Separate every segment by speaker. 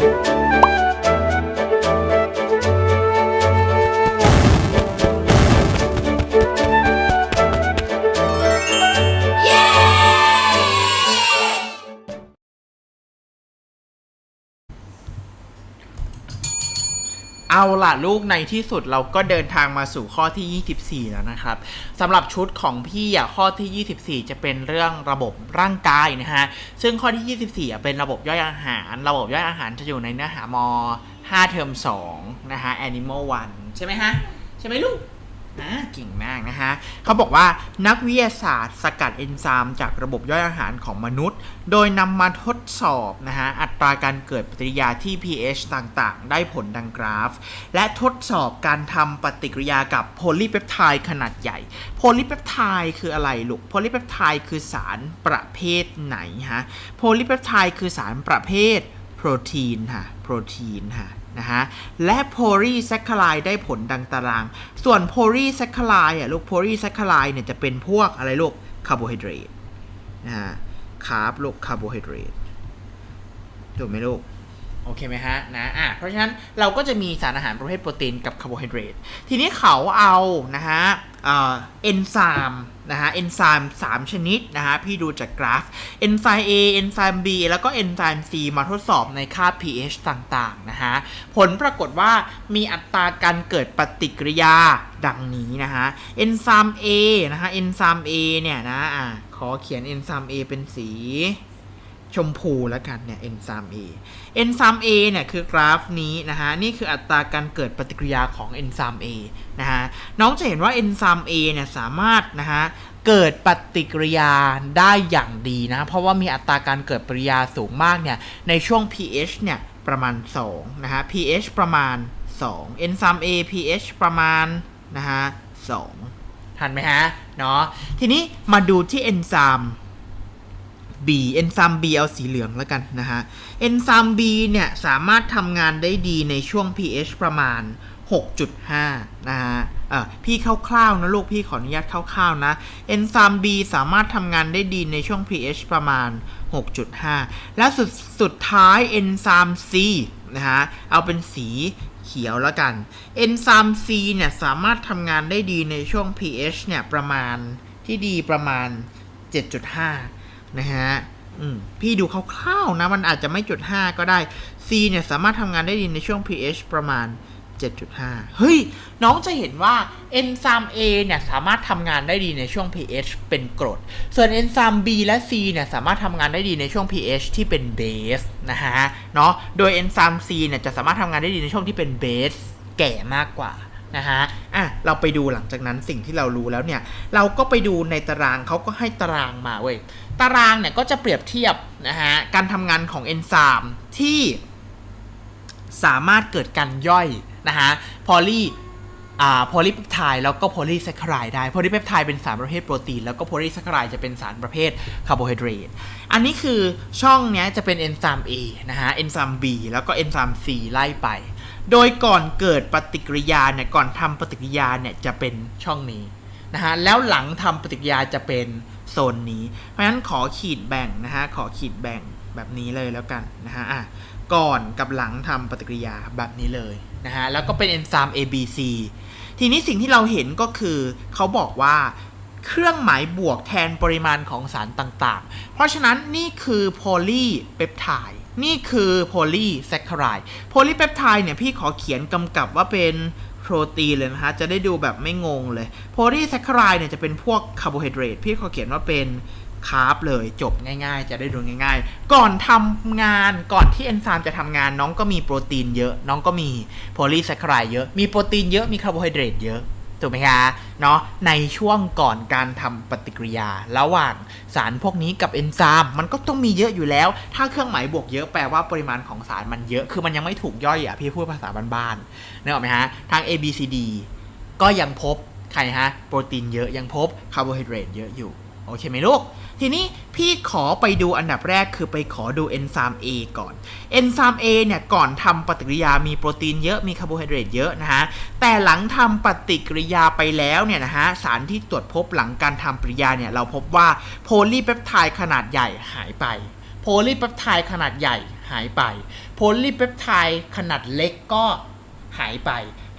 Speaker 1: thank you. เอาล่ะลูกในที่สุดเราก็เดินทางมาสู่ข้อที่ 24 แล้วนะครับสำหรับชุดของพี่อะข้อที่ 24 จะเป็นเรื่องระบบร่างกายนะฮะซึ่งข้อที่ 24อะเป็นระบบย่อยอาหาร ระบบย่อยอาหารจะอยู่ในเนื้อหาม 5 เทอม2นะฮะ Animal 1 ใช่ไหมฮะ ใช่ไหมลูก อ่าเก่งมากนะฮะเขาบอกว่านักวิทยาศาสตร์สกัดเอนไซม์จากระบบย่อยอาหารของมนุษย์ โดยนำมาทดสอบนะฮะอัตราการเกิดปฏิกิริยาที่ pH ต่างๆ ได้ผลดังกราฟ และทดสอบการทำปฏิกิริยากับโพลีเปปไทด์ขนาดใหญ่ โพลีเปปไทด์คืออะไรลูกโพลีเปปไทด์คือสารประเภทไหนฮะโพลีเปปไทด์คือสารประเภทโปรตีนค่ะโปรตีนค่ะ นะฮะ และโพลีแซคคาไลได้ผลดังตาราง ส่วนโพลีแซคคาไลอะลูกโพลีแซคคาไลเนี่ยจะเป็นพวกอะไรลูกคาร์โบไฮเดรตนะฮะคาร์บลูกคาร์โบไฮเดรตถูกไหมลูกโอเคไหมฮะนะอะเพราะฉะนั้นเราก็จะมีสารอาหารประเภทโปรตีนกับคาร์โบไฮเดรตทีนี้เขาเอานะฮะเอ่อเอนไซม์ นะฮะเอนไซม์3ชนิดนะฮะพี่ดูจากกราฟเอนไซม์ A เอนไซม์ B แล้วก็เอนไซม์ C มาทดสอบในค่า pH ต่างๆนะฮะผลปรากฏว่ามีอัตราการเกิดปฏิกิริยาดังนี้นะฮะเอนไซม์ A นะฮะเอนไซม์ A เนี่ยนะอ่าขอเขียนเอนไซม์ A เป็นสี ชมพูแล้วกันเนี่ยเอนไซม์ A เอนไซม์ A เนี่ยคือกราฟนี้นะฮะ นี่คืออัตราการเกิดปฏิกิริยาของเอนไซม์ A นะฮะ น้องจะเห็นว่าเอนไซม์ A เนี่ยสามารถนะฮะเกิดปฏิกิริยาได้อย่างดีนะ เพราะว่ามีอัตราการเกิดปฏิกิริยาสูงมากเนี่ย ในช่วง pH เนี่ยประมาณ 2 นะฮะ pH ประมาณ2เอนไซม์ A pH ประมาณนะฮะ2ทันไหมฮะ เนาะ ทีนี้มาดูที่เอนไซม์ B เอนไซม์ B เอาสีเหลืองแล้วกันนะฮะเอนไซม์ B เนี่ย สามารถทำงานได้ดีในช่วง pH ประมาณ 6.5 นะฮะพี่คร่าวๆนะลูกพี่ขออนุญาตคร่าวๆนะเอนไซม์ B สามารถทำงานได้ดีในช่วง pH ประมาณ 6.5 และสุดสุดท้ายเอนไซม์ C นะฮะเอาเป็นสีเขียวแล้วกันเอนไซม์ C เนี่ยสามารถทำงานได้ดีในช่วง pH เนี่ยประมาณที่ดีประมาณ 7.5 นะฮะพี่ดูคร่าวๆนะ มันอาจจะไม่จุด5ก็ได้ C เนี่ยสามารถทำงานได้ดีในช่วง pH ประมาณ 7.5 เฮ้ย น้องจะเห็นว่าเอนไซม์ A เนี่ยสามารถทำงานได้ดีในช่วง pH เป็นกรด ส่วนเอนไซม์ B และ C เนี่ยสามารถทำงานได้ดีในช่วง pH ที่เป็นเบสนะฮะ เนาะ โดยเอนไซม์ C เนี่ยจะสามารถทำงานได้ดีในช่วงที่เป็นเบสแก่มากกว่า นะฮะอะเราไปดูหลังจากนั้นสิ่งที่เรารู้แล้วเนี่ย เราก็ไปดูในตารางเขาก็ให้ตารางมาเว้ย ตารางเนี่ยก็จะเปรียบเทียบนะฮะการทำงานของเอนไซม์ที่สามารถเกิดการย่อยนะฮะพอลีอ่าโพลีเปปไทด์แล้วก็โพลีแซคคารายได้โพลีเปปไทด์เป็นสารประเภทโปรตีน แล้วก็โพลีแซคคารายจะเป็นสารประเภทคาร์โบไฮเดรตอันนี้คือช่องเนี้ยจะเป็นเอนไซม์ A นะฮะเอนไซม์ B แล้วก็เอนไซม์ C ไล่ไป โดยก่อนเกิดปฏิกิริยาเนี่ยก่อนทำปฏิกิริยาเนี่ยจะเป็นช่องนี้นะฮะแล้วหลังทำปฏิกิริยาจะเป็นโซนนี้ เพราะฉะนั้นขอขีดแบ่งนะฮะขอขีดแบ่งแบบนี้เลยแล้วกันนะฮะอะก่อนกับหลังทำปฏิกิริยาแบบนี้เลยนะฮะแล้วก็เป็นเอนไซม์ ABC ทีนี้สิ่งที่เราเห็นก็คือเขาบอกว่าเครื่องหมายบวกแทนปริมาณของสารต่างๆ เพราะฉะนั้นนี่คือโพลีเปปไทด์ นี่คือโพลีแซคคารายโพลีเปปไทด์เนี่ยพี่ขอเขียนกำกับว่าเป็นโปรตีนเลยนะฮะ จะได้ดูแบบไม่งงเลยโพลีแซคคารายเนี่ยจะเป็นพวกคาร์โบไฮเดรตพี่ขอเขียนว่าเป็นคาร์บเลยจบง่ายๆ จะได้ดูง่าย ๆ ก่อนทำงานก่อนที่เอนไซม์จะทำงานน้องก็มีโปรตีนเยอะ น้องก็มีโพลีแซคคารายเยอะ มีโปรตีนเยอะมีคาร์โบไฮเดรตเยอะ ถูกไหมคะเนาะในช่วงก่อนการทำปฏิกิริยา ระหว่างสารพวกนี้กับเอนไซม์มันก็ต้องมีเยอะอยู่แล้ว ถ้าเครื่องหมายบวกเยอะแปลว่าปริมาณของสารมันเยอะคือมันยังไม่ถูกย่อยอะพี่พูดภาษาบ้านๆนึกออกไหมฮะทาง A B C D ก็ยังพบใครฮะ โปรตีนเยอะยังพบคาร์โบไฮเดรตเยอะอยู่ โอเคไหมลูก ทีนี้พี่ขอไปดูอันดับแรกคือไปขอดูเอนไซม์ A ก่อนเอนไซม์ A เนี่ยก่อนทำปฏิกิริยามีโปรตีนเยอะมีคาร์โบไฮเดรตเยอะนะฮะ แต่หลังทำปฏิกิริยาไปแล้วเนี่ยนะฮะ สารที่ตรวจพบหลังการทำปฏิกิริยาเนี่ยเราพบว่าโพลีเปปไทด์ขนาดใหญ่หายไปโพลีเปปไทด์ขนาดใหญ่หายไปโพลีเปปไทด์ขนาดเล็กก็หายไป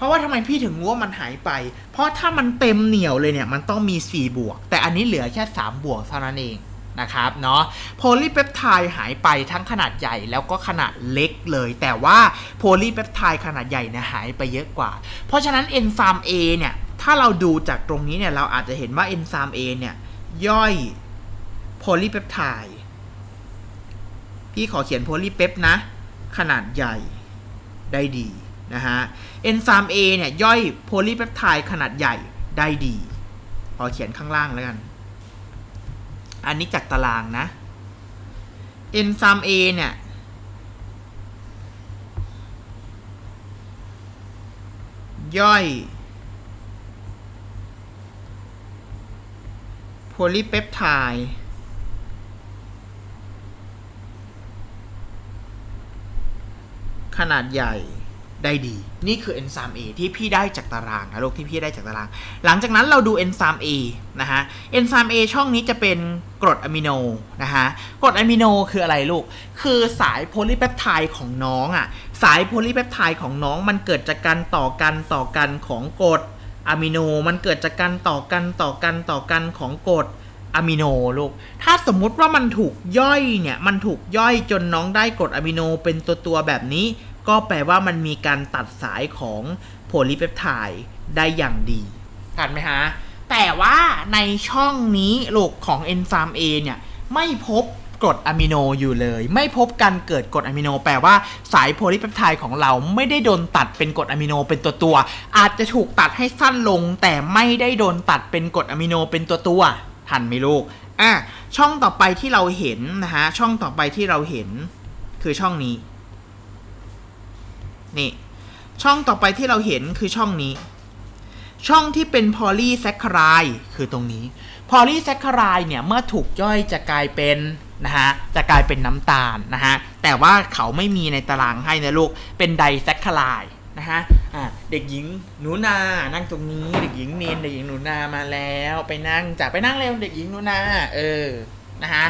Speaker 1: ราะว่าทำไมพี่ถึงรู้ว่ามันหายไป เพราะถ้ามันเต็มเหนียวเลยเนี่ย มันต้องมี 4 บวก แต่อันนี้เหลือแค่ 3 บวกเท่านั้นเองนะครับเนาะโพลีเปปไทด์หายไปทั้งขนาดใหญ่แล้วก็ขนาดเล็กเลย แต่ว่าโพลีเปปไทด์ขนาดใหญ่เนี่ยหายไปเยอะกว่า เพราะฉะนั้นเอนไซม์ A เนี่ยถ้าเราดูจากตรงนี้เนี่ยเราอาจจะเห็นว่าเอนไซม์ A เนี่ยย่อยโพลีเปปไทด์พี่ขอเขียนโพลีเปปนะ ขนาดใหญ่ได้ดี นะฮะเอนไซม์ A เนี่ยย่อยโพลีเปปไทด์ขนาดใหญ่ได้ดีขอเขียนข้างล่างแล้วกัน อันนี้จากตารางนะเอนไซม์ A เนี่ยย่อยโพลีเปปไทด์ขนาดใหญ่ ได้ดี นี่คือเอนไซม์ A ที่พี่ได้จากตารางนะลูกที่พี่ได้จากตาราง หลังจากนั้นเราดูเอนไซม์ A นะฮะเอนไซม์ A ช่องนี้จะเป็นกรดอะมิโนนะฮะกรดอะมิโนคืออะไรลูก คือสายโพลีเปปไทด์ของน้องอะสายโพลีเปปไทด์ของน้องมันเกิดจากการต่อกันต่อกันของกรดอะมิโนมันเกิดจากการต่อกันต่อกันต่อกันของกรดอะมิโนลูก ถ้าสมมุติว่ามันถูกย่อยเนี่ย มันถูกย่อยจนน้องได้กรดอะมิโนเป็นตัวตัวแบบนี้ ก็แปลว่ามันมีการตัดสายของโพลีเปปไทด์ได้อย่างดีทันไหมฮะ แต่ว่าในช่องนี้ลูกของเอนไซม์ A เนี่ย ไม่พบกรดอะมิโนอยู่เลย ไม่พบการเกิดกรดอะมิโน แปลว่าสายโพลีเปปไทด์ของเราไม่ได้โดนตัดเป็นกรดอะมิโนเป็นตัวตัว อาจจะถูกตัดให้สั้นลง แต่ไม่ได้โดนตัดเป็นกรดอะมิโนเป็นตัวตัวทันไหมลูกอะช่องต่อไปที่เราเห็นนะฮะช่องต่อไปที่เราเห็นคือช่องนี้ นี่ ช่องต่อไปที่เราเห็นคือช่องนี้ ช่องที่เป็นพอลีแซคคารายคือตรงนี้ พอลีแซคคารายเนี่ยเมื่อถูกย่อยจะกลายเป็นนะฮะจะกลายเป็นน้ำตาลนะฮะแต่ว่าเขาไม่มีในตารางให้นะลูกเป็นไดแซคคารายนะฮะอ่าเด็กหญิงหนูนานั่งตรงนี้ เด็กหญิงเนนเด็กหญิงหนูนามาแล้ว ไปนั่งจ้ะไปนั่งเร็วเด็กหญิงหนูนาเออนะฮะ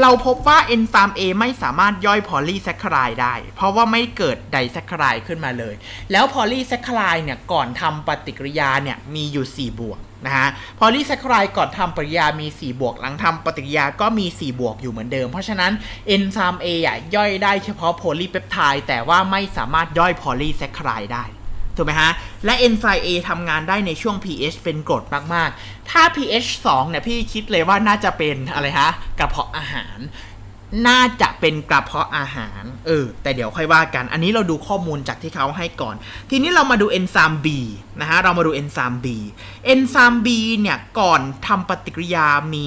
Speaker 1: เราพบว่าเอนไซม์ A ไม่สามารถย่อยพอลีแซคคารายได้ เพราะว่าไม่เกิดไดแซคคารายขึ้นมาเลย แล้วพอลีแซคคารายเนี่ยก่อนทำปฏิกิริยาเนี่ยมีอยู่ 4 บวกนะฮะพอลีแซคคารายก่อนทำปฏิกิริยามี 4 บวก หลังทำปฏิกิริยาก็มี 4 บวกอยู่เหมือนเดิม เพราะฉะนั้นเอนไซม์ A อะย่อยได้เฉพาะโพลีเปปไทด์แต่ว่าไม่สามารถย่อยพอลีแซคคารายได้ ถูกไหมฮะ และเอนไซม์ A ทำงานได้ในช่วง pH เป็นกรดมาก ๆ ถ้า pH 2 เนี่ย พี่คิดเลยว่าน่าจะเป็นอะไรฮะกระเพาะอาหาร น่าจะเป็นกระเพาะอาหาร เออ แต่เดี๋ยวค่อยว่ากัน อันนี้เราดูข้อมูลจากที่เขาให้ก่อน ทีนี้เรามาดูเอนไซม์ B นะฮะ เรามาดูเอนไซม์ B เอนไซม์ B เนี่ย ก่อนทำปฏิกิริยามี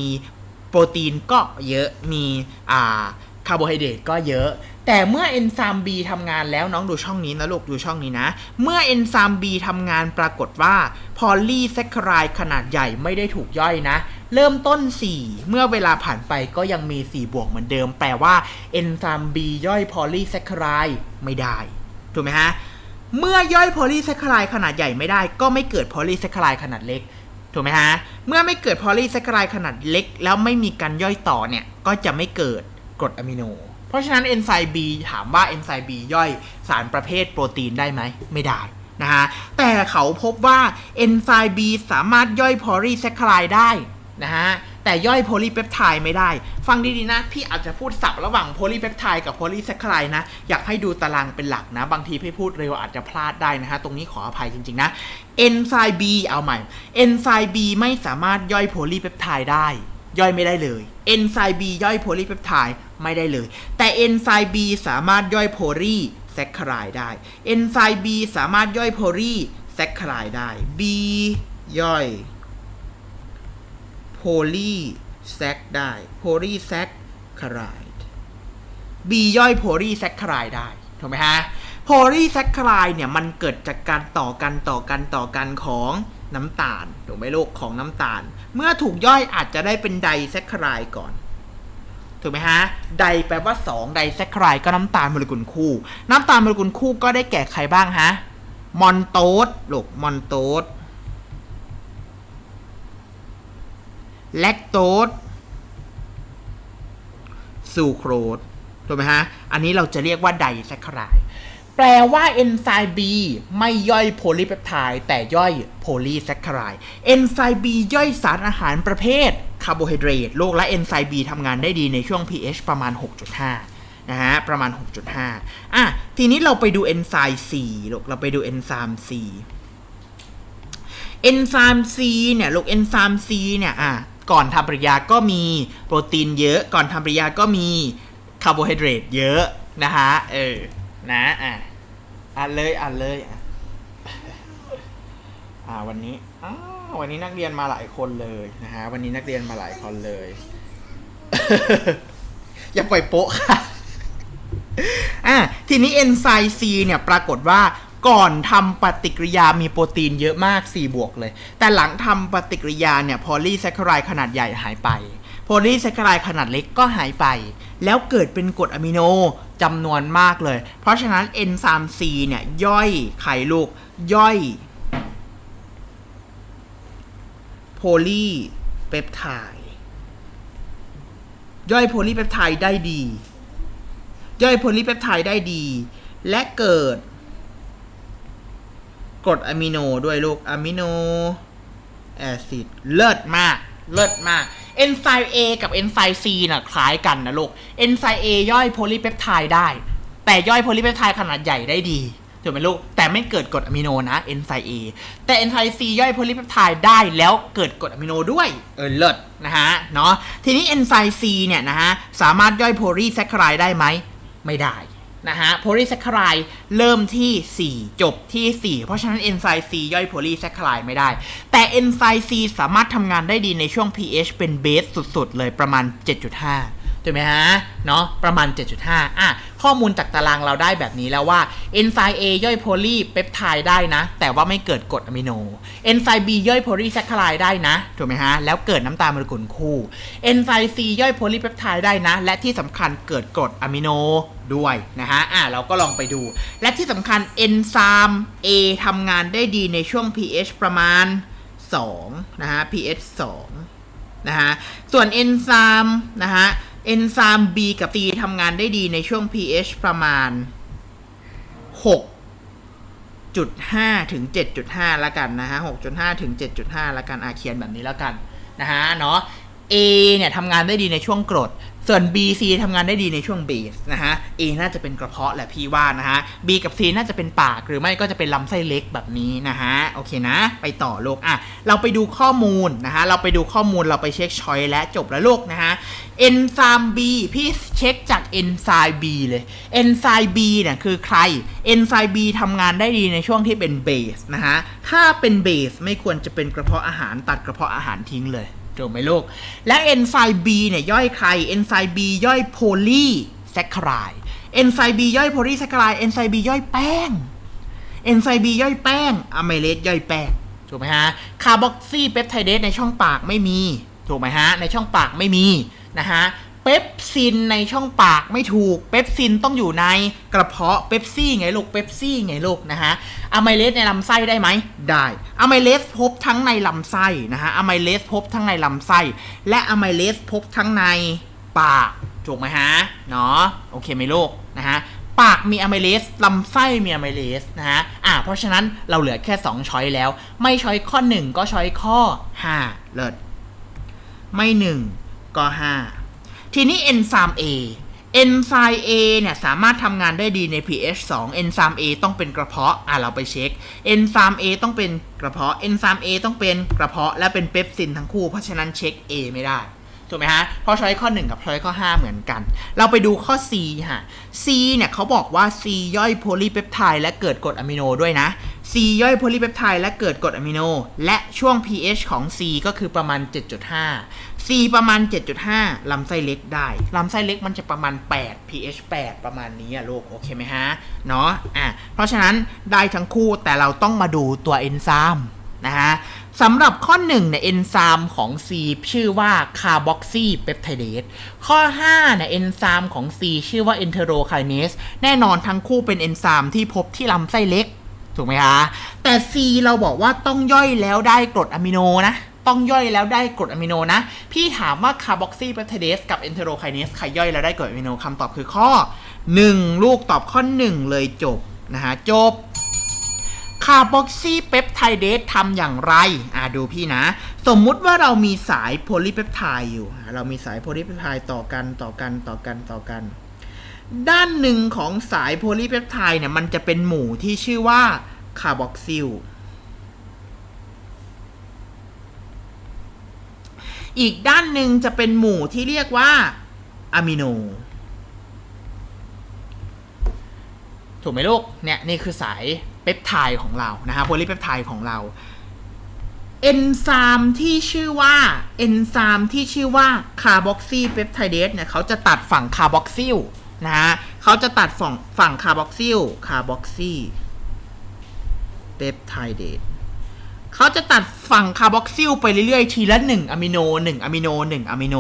Speaker 1: โปรตีนก็เยอะ มีอ่าคาร์โบไฮเดรตก็เยอะ แต่เมื่อเอนไซม์ B ทำงานแล้วน้องดูช่องนี้นะลูกดูช่องนี้นะ เมื่อเอนไซม์ B ทำงานปรากฏว่าพอลีแซคคารายขนาดใหญ่ไม่ได้ถูกย่อยนะ เริ่มต้น 4 เมื่อเวลาผ่านไปก็ยังมี 4 บวกเหมือนเดิม แปลว่าเอนไซม์ B ย่อยพอลีแซคคารายไม่ได้ ถูกไหมฮะ เมื่อย่อยโพลีแซคคารายขนาดใหญ่ไม่ได้ ก็ไม่เกิดโพลีแซคคารายขนาดเล็กถูกไหมฮะ เมื่อไม่เกิดโพลีแซคคารายขนาดเล็ก แล้วไม่มีการย่อยต่อเนี่ยก็จะไม่เกิดกรดอะมิโน ราะฉะนั้นเอนไซม์ B ถามว่าเอนไซม์ B ย่อยสารประเภทโปรตีนได้ไหม ไม่ได้นะฮะ แต่เขาพบว่าเอนไซม์ B สามารถย่อยโพลีแซคคารายได้นะฮะ แต่ย่อยโพลีเปปไทด์ไม่ได้ ฟังดีๆนะ พี่อาจจะพูดสับระหว่างโพลีเปปไทด์กับโพลีแซคคารายนะ อยากให้ดูตารางเป็นหลักนะ บางทีพี่พูดเร็วอาจจะพลาดได้นะฮะ ตรงนี้ขออภัยจริงๆนะเอนไซม์ B เอาใหม่เอนไซม์ B ไม่สามารถย่อยโพลีเปปไทด์ได้ย่อยไม่ได้เลยเอนไซม์ B ย่อยโพลีเปปไทด์ ไม่ได้เลย แต่เอนไซม์ B สามารถย่อยโพลีแซคคารายได้เอนไซม์ B สามารถย่อยโพลีแซคคารายได้ B ย่อยโพลีแซคได้โพลีแซคคาราย B ย่อยโพลีแซคคารายได้ถูกไหมฮะโพลีแซคคารายเนี่ยมันเกิดจากการต่อกันต่อกันต่อกันของน้ำตาลถูกไหมลูกของน้ำตาล เมื่อถูกย่อยอาจจะได้เป็นไดแซคคารายก่อน ถูกไหมฮะ ไดแปลว่า 2 ไดแซคคารายก็น้ำตาลโมเลกุลคู่ น้ำตาลโมเลกุลคู่ก็ได้แก่ใครบ้างฮะ มอนโตสลูกมอนโตสแลคโตสซูโครสถูกไหมฮะ อันนี้เราจะเรียกว่าไดแซคคารายแปลว่าเอนไซม์ B ไม่ย่อยโพลีเปปไทด์แต่ย่อยโพลีแซคคารายเอนไซม์ B ย่อยสารอาหารประเภท คาร์โบไฮเดรตโลกและเอนไซม์ B ทำงานได้ดีในช่วง pH ประมาณ 6.5 นะฮะ ประมาณ 6.5 อะ ทีนี้เราไปดูเอนไซม์ C ลูกเราไปดูเอนไซม์ C เอนไซม์ C เนี่ยลูกเอนไซม์ C เนี่ย อะ ก่อนทำปฏิกิริยาก็มีโปรตีนเยอะ ก่อนทำปฏิกิริยาก็มีคาร์โบไฮเดรตเยอะนะฮะ เออ นะ อะ อ่านเลย อ่านเลย อะวันนี้อ้า ววันนี้นักเรียนมาหลายคนเลยนะฮะวันนี้นักเรียนมาหลายคนเลย อย่าปล่อยโป๊ะค่ะอะทีนี้เอนไซม์ C เนี่ยปรากฏว่าก่อนทำปฏิกิริยามีโปรตีนเยอะมาก 4 บวกเลย แต่หลังทำปฏิกิริยาเนี่ยพอลีแซคคารายขนาดใหญ่หายไป โพลีแซคคารายขนาดเล็กก็หายไป แล้วเกิดเป็นกรดอะมิโนจำนวนมากเลย เพราะฉะนั้นเอนไซม์ C เนี่ยย่อยไข่ลูกย่อยโพ ลีเปปไทด์ย่อยโพลีเปปไทด์ได้ดี ย่อยโพลีเปปไทด์ได้ดี และเกิดกรดอะมิโนด้วยลูกอะมิโนแอซิดเลิศมาก เลิศมากเอนไซม์ A กับเอนไซม์ C น่ะคล้ายกันนะลูกเอนไซม์ A ย่อยโพลีเปปไทด์ได้ แต่ย่อยโพลีเปปไทด์ขนาดใหญ่ได้ดี ถูกไหมลูก แต่ไม่เกิดกรดอะมิโนนะเอนไซม์ A แต่เอนไซม์ C ย่อยโพลีเปปไทด์ได้แล้วเกิดกรดอะมิโนด้วยเออเลิศนะฮะเนาะทีนี้เอนไซม์ C เนี่ยนะฮะสามารถย่อยโพลีแซคคารายได้ไหมไม่ได้นะฮะโพลีแซคคารายเริ่มที่ 4 จบที่ 4 เพราะฉะนั้นเอนไซม์ C ย่อยโพลีแซคคารายไม่ได้ แต่เอนไซม์ C สามารถทำงานได้ดีในช่วง pH เป็นเบสสุดๆ เลยประมาณ 7.5 ถูกไหมฮะเนาะประมาณ 7.5อะข้อมูลจากตารางเราได้แบบนี้แล้วว่าเอนไซม์ A ย่อยโพลีเปปไทด์ได้นะ แต่ว่าไม่เกิดกรดอะมิโนเอนไซม์ B ย่อยโพลีแซคคารายได้นะถูกไหมฮะแล้วเกิดน้ำตาลโมเลกุลคู่เอนไซม์ C ย่อยโพลีเปปไทด์ได้นะ และที่สำคัญเกิดกรดอะมิโนด้วยนะฮะอะเราก็ลองไปดู และที่สำคัญเอนไซม์ A ทำงานได้ดีในช่วง pH ประมาณ2นะฮะ pH 2นะฮะส่วนเอนไซม์นะฮะ เอนไซม์ B กับ C ทำงานได้ดีในช่วง pH ประมาณ 6.5 ถึง 7.5 ละกันนะฮะ 6.5 ถึง 7.5 ละกันอาเคียนแบบนี้ละกันนะฮะเนาะ A เนี่ยทำงานได้ดีในช่วงกรด ส่วน B C ทำงานได้ดีในช่วงเบสนะฮะ A น่าจะเป็นกระเพาะแหละพี่ว่านะฮะ B กับ C น่าจะเป็นปากหรือไม่ก็จะเป็นลำไส้เล็กแบบนี้นะฮะ โอเคนะ ไปต่อโลกอะ เราไปดูข้อมูลนะฮะ เราไปดูข้อมูลเราไปเช็คชอยและจบแล้วโลกนะฮะเอนไซม์ B พี่เช็คจากเอนไซม์ B เลยเอนไซม์ B เนี่ยคือใครเอนไซม์ B ทำงานได้ดีในช่วงที่เป็นเบสนะฮะ ถ้าเป็นเบสไม่ควรจะเป็นกระเพาะอาหารตัดกระเพาะอาหารทิ้งเลย ถูกไหมลูก และเอนไซม์ B เนี่ยย่อยใครเอนไซม์ B ย่อยโพลีแซคคารายเอนไซม์ B ย่อยโพลีแซคคารายเอนไซม์ B ย่อยแป้งเอนไซม์ B ย่อยแป้งอะไมเลสย่อยแป้งถูกไหมฮะคาร์บอกซีเปปไทเดสในช่องปากไม่มี ถูกไหมฮะ ในช่องปากไม่มีนะฮะ เปปซินในช่องปากไม่ถูก เปปซินต้องอยู่ในกระเพาะเปปซี่ไงลูกเปปซี่ไงลูกนะฮะอะไมเลสในลำไส้ได้ไหมได้อะไมเลสพบทั้งในลำไส้นะฮะอะไมเลสพบทั้งในลำไส้ และอะไมเลสพบทั้งในปากถูกไหมฮะเนาะโอเคไหมลูกนะฮะปากมีอะไมเลสลำไส้มีอะไมเลสนะฮะอ่าเพราะฉะนั้นเราเหลือแค่ 2 ช้อยแล้ว ไม่ช้อยข้อ 1 ก็ช้อยข้อ 5 เลิศไม่ 1 ก็ 5 ทีนี้เอนไซม์ A เอนไซม์ A เนี่ยสามารถทำงานได้ดีใน pH 2เอนไซม์ A ต้องเป็นกระเพาะ อะเราไปเช็คเอนไซม์ A ต้องเป็นกระเพาะเอนไซม์ A ต้องเป็นกระเพาะและเป็นเปปซินทั้งคู่ เพราะฉะนั้นเช็ค A ไม่ได้ ถูกไหมฮะ เพราะช้อยข้อ 1 กับช้อยข้อ 5 เหมือนกัน เราไปดูข้อ C ฮะ C เนี่ยเขาบอกว่า C ย่อยโพลีเปปไทด์และเกิดกรดอะมิโนด้วยนะ C ย่อยโพลีเปปไทด์และเกิดกรดอะมิโน และช่วง pH ของ C ก็คือประมาณ 7.5 C ประมาณ 7.5 ลำไส้เล็กได้ ลำไส้เล็กมันจะประมาณ 8 pH 8 ประมาณนี้อะลูก โอเคไหมฮะ เนาะอะเพราะฉะนั้นได้ทั้งคู่แต่เราต้องมาดูตัวเอนไซม์นะฮะสำหรับข้อ1เนี่ยเอนไซม์ของ C ชื่อว่าคาร์บอกซีเปปไทเดสข้อ5เนี่ยเอนไซม์ของ C ชื่อว่าเอนเทโรไคเนสแน่นอนทั้งคู่เป็นเอนไซม์ที่พบที่ลำไส้เล็ก ถูกไหมคะแต่ C เราบอกว่าต้องย่อยแล้วได้กรดอะมิโนนะ ต้องย่อยแล้วได้กรดอะมิโนนะ พี่ถามว่าคาร์บอกซีเปปไทเดสกับเอนเทโรไคเนสใครย่อยแล้วได้กรดอะมิโนคำตอบคือข้อ 1 ลูกตอบข้อ 1 เลยจบนะฮะจบคาร์บอกซีเปปไทเดสทำอย่างไร อ่าดูพี่นะ สมมุติว่าเรามีสายโพลีเปปไทด์อยู่ เรามีสายโพลีเปปไทด์ต่อกันต่อกันต่อกันต่อกัน ด้านหนึ่งของสายโพลีเปปไทด์เนี่ยมันจะเป็นหมู่ที่ชื่อว่าคาร์บอกซิล อีกด้านหนึ่งจะเป็นหมู่ที่เรียกว่าอะมิโน ถูกไหมลูก เนี่ย นี่คือสายเปปไทด์ของเรา นะฮะโพลีเปปไทด์ของเรา เอนไซม์ที่ชื่อว่า เอนไซม์ที่ชื่อว่าคาร์บอกซีเปปไทเดสเนี่ยเขาจะตัดฝั่งคาร์บอกซิลนะฮะเขาจะตัดฝั่งฝั่งคาร์บอกซิลคาร์บอกซีเปปไทเดส เขาจะตัดฝั่งคาร์บอกซิลไปเรื่อยๆ ทีละ1อะมิโน1อะมิโน1อะมิโน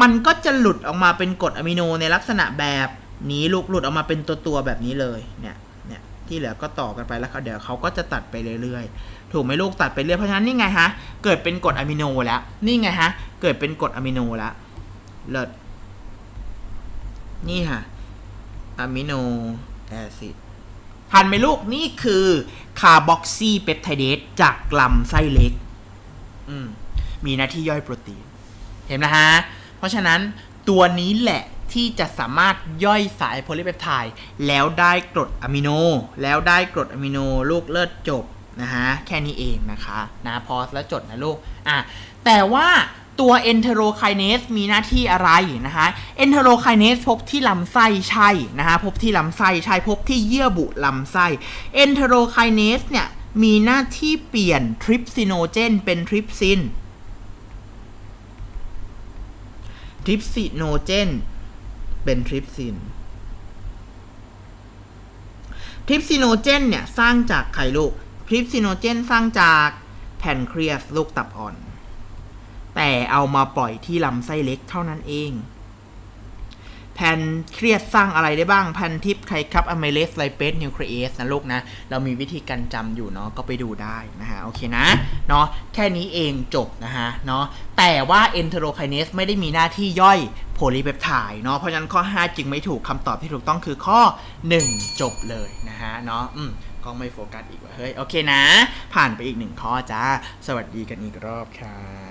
Speaker 1: มันก็จะหลุดออกมาเป็นกรดอะมิโนในลักษณะแบบนี้ลูกหลุดออกมาเป็นตัวตัวๆแบบนี้เลยเนี่ยเนี่ยที่เหลือก็ต่อกันไปแล้วเขาเดี๋ยวเขาก็จะตัดไปเรื่อยๆ ถูกไหมลูกตัดไปเรื่อยเพราะฉะนั้นนี่ไงฮะเกิดเป็นกรดอะมิโนแล้วนี่ไงฮะเกิดเป็นกรดอะมิโนแล้วเลิศนี่ฮะอะมิโนแอซิด ทันไหมลูกนี่คือคาร์บอกซีเปปไทเดสจากลำไส้เล็ก อืม มีหน้าที่ย่อยโปรตีน เห็นนะฮะ เพราะฉะนั้นตัวนี้แหละที่จะสามารถย่อยสายโพลีเปปไทด์แล้วได้กรดอะมิโน แล้วได้กรดอะมิโนลูกเลิศจบนะฮะ แค่นี้เองนะคะนะพอแล้วจดนะลูก อะ แต่ว่า ตัวเอนเทโรไคเนสมีหน้าที่อะไรนะคะเอนเทโรไคเนสพบที่ลำไส้ใช่นะคะพบที่ลำไส้ใช่พบที่เยื่อบุลำไส้เอนเทโรไคเนสเนี่ยมีหน้าที่เปลี่ยนทริปซิโนเจนเป็นทริปซินทริปซิโนเจนเป็นทริปซินทริปซิโนเจนเนี่ยสร้างจากไข่ลูกทริปซิโนเจนสร้างจากแพนเครียสลูกตับอ่อน แต่เอามาปล่อยที่ลำไส้เล็กเท่านั้นเอง แพนเครียดสร้างอะไรได้บ้างแพนทิปไคครับอะไมเลสไลเปสนิวคลีเอสนะลูกนะ เรามีวิธีการจำอยู่เนาะก็ไปดูได้นะฮะ โอเคนะ เนาะแค่นี้เองจบนะฮะ เนาะแต่ว่าเอนเทโรไคเนสไม่ได้มีหน้าที่ย่อยโพลีเปปไทด์เนาะเพราะฉะนั้นข้อ 5 จึงไม่ถูกคำตอบที่ถูกต้องคือข้อ 1 จบเลยนะฮะเนาะอืมก็ไม่โฟกัสอีกว่าเฮ้ย โอเคนะ ผ่านไปอีกหนึ่งข้อจ้า สวัสดีกันอีกรอบค่ะ